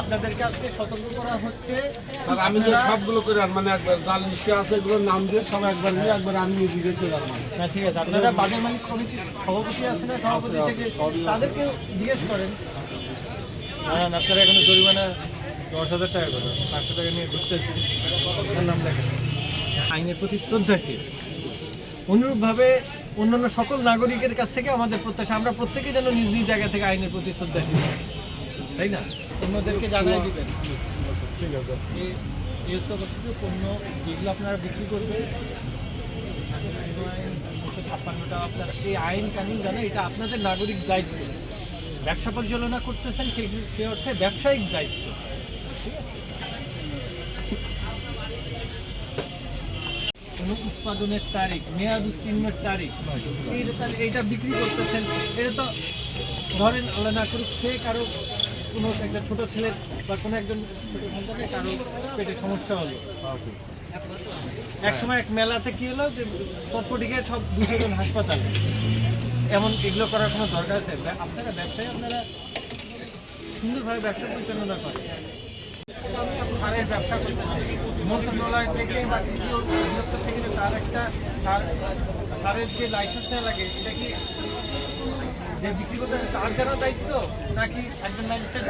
আপনাদেরকে আজকে সতর্ক করা হচ্ছে। আর আমি তো সবগুলো করে আর মানে একবার লিস্টে আছে এগুলোর নাম দিয়ে সব একবার নিয়ে একবার আমি নিজে করে আর মানে না ঠিক আছে। আপনারা বাজার মালিক কমিটির সভাপতি আছে না? সভাপতি থেকে তাদেরকে জিজ্ঞেস করেন। না আপনারা এখানে জরিমানা দশ হাজার টাকা করে পাঁচশো টাকা নিয়ে ঘুরতেছি। আপনার নাম লেখেন। আইনের প্রতি শ্রদ্ধাশীল। অনুরূপভাবে অন্যান্য সকল নাগরিকের কাছ থেকে আমাদের প্রত্যাশা আমরা প্রত্যেকে যেন নিজ নিজ জায়গা থেকে আইনের প্রতি শ্রদ্ধাশীল। তাই না? অন্যদেরকে জানাই দিবেন। ঠিক আছে। যে এই অত্যাবশ্যকীয় পণ্য যেগুলো আপনারা বিক্রি করবেন ছাপ্পান্নটা আপনার এই আইন কানুন জানে এটা আপনাদের নাগরিক দায়িত্ব। ব্যবসা পরিচালনা করতেছেন সেই সে অর্থে ব্যবসায়িক দায়িত্ব। কোনো উৎপাদনের তারিখ, মেয়াদ উত্তীর্ণের তারিখ এইটা তাহলে এইটা বিক্রি করতেছেন, এটা তো ধরেন আল্লাহ না করুক খেয়ে কারও কোনো একটা ছোট ছেলের বা কোনো একজন সন্তানের কারও পেটে সমস্যা হলো। এক সময় এক মেলাতে কি হলো যে চটপটি গিয়ে সব দুশো জন হাসপাতালে। এমন এগুলো করার কোনো দরকার আছে? আপনারা ব্যবসায়ী, আপনারা সুন্দরভাবে ব্যবসা পরিচালনা করেন। সারের ব্যবসা করতে মন্ত্রণালয় থেকে বা কৃষি অধিদপ্তর থেকে যে তার একটা সার- সারের যে লাইসেন্স লাগে এটা কি যে বিক্রি করতে তার জানা দায়িত্ব, নাকি একজন ম্যাজিস্ট্রেট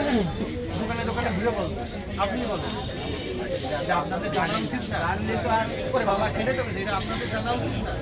দোকানে দোকানে ঘুরে বলবে আপনি বলেন আপনাদের জানা উচিত না। করে বাবা খেলে দেবে যেটা আপনাদের জানা উচিত না।